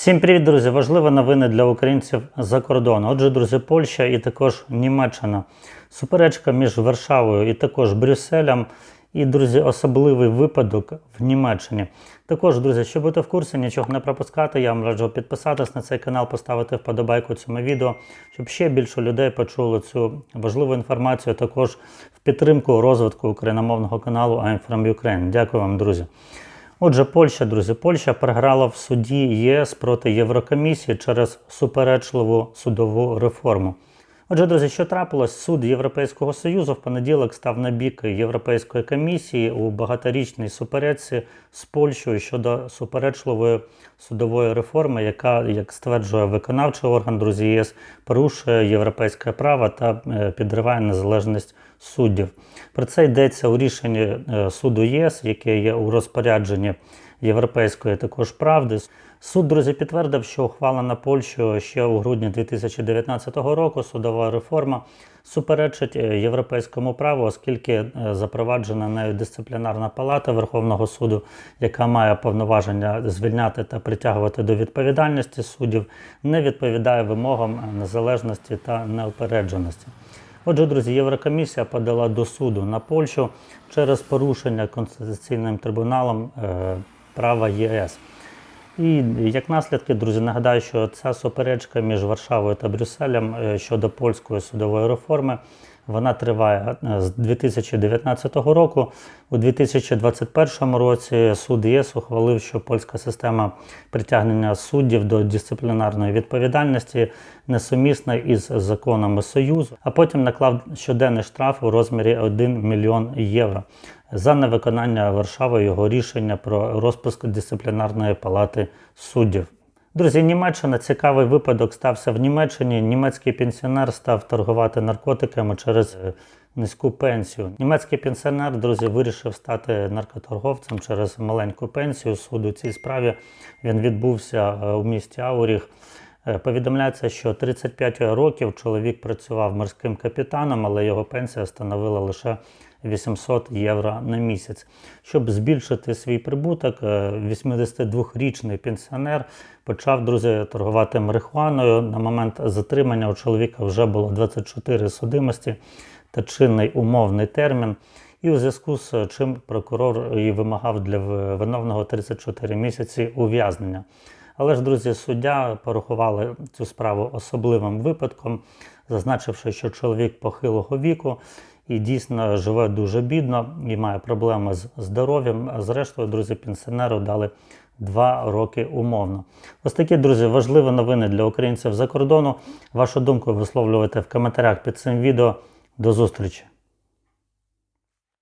Всім привіт, друзі! Важливі новини для українців за кордону. Отже, друзі, Польща і також Німеччина. Суперечка між Варшавою і також Брюсселем. І, друзі, особливий випадок в Німеччині. Також, друзі, щоб бути в курсі, нічого не пропускати, я вам раджу підписатись на цей канал, поставити вподобайку цьому відео, щоб ще більше людей почули цю важливу інформацію. Також в підтримку розвитку україномовного каналу I'm from Ukraine. Дякую вам, друзі. Отже, Польща, друзі, Польща програла в суді ЄС проти Єврокомісії через суперечливу судову реформу. Отже, друзі, що трапилось? Суд Європейського Союзу в понеділок став на бік Європейської комісії у багаторічній суперечці з Польщею щодо суперечливої судової реформи, яка, як стверджує виконавчий орган друзі ЄС, порушує європейське право та е, підриває незалежність суддів. Про це йдеться у рішенні е, суду ЄС, яке є у розпорядженні європейської також правди. Суд, друзі, підтвердив, що ухвалена Польщею ще у грудні 2019 року судова реформа суперечить е, європейському праву, оскільки е, запроваджена нею дисциплінарна палата Верховного суду, яка має повноваження звільняти та притягувати до відповідальності суддів, не відповідає вимогам незалежності та неупередженості. Отже, друзі, Єврокомісія подала до суду на Польщу через порушення Конституційним трибуналом е, права ЄС. І як наслідки, друзі, нагадаю, що ця суперечка між Варшавою та Брюсселем е, щодо польської судової реформи вона триває е, з 2019 року. У 2021 році суд ЄС ухвалив, що польська система притягнення суддів до дисциплінарної відповідальності несумісна із законами Союзу, а потім наклав щоденний штраф у розмірі 1 мільйон євро за невиконання Варшавою його рішення про розпуск дисциплінарної палати суддів. Друзі, Німеччина цікавий випадок стався в Німеччині. Німецький пенсіонер став торгувати наркотиками через е, низьку пенсію. Німецький пенсіонер, друзі, вирішив стати наркоторговцем через маленьку пенсію. Суд у цій справі він відбувся е, у місті Ауріх. Е, Повідомляється, що 35 років чоловік працював морським капітаном, але його пенсія становила лише 800 євро на місяць. Щоб збільшити свій прибуток, е, 82-річний пенсіонер почав друзі торгувати марихуаною. На момент затримання у чоловіка вже було 24 судимості та чинний умовний термін. І у зв'язку з чим прокурор і вимагав для виновного 34 місяці ув'язнення. Але ж, друзі, суддя порахували цю справу особливим випадком, зазначивши, що чоловік похилого віку і дійсно живе дуже бідно і має проблеми з здоров'ям. Зрештою, друзі, пенсіонеру дали два роки умовно. Ось такі, друзі, важливі новини для українців за кордону. Вашу думку висловлювайте в коментарях під цим відео. До зустрічі!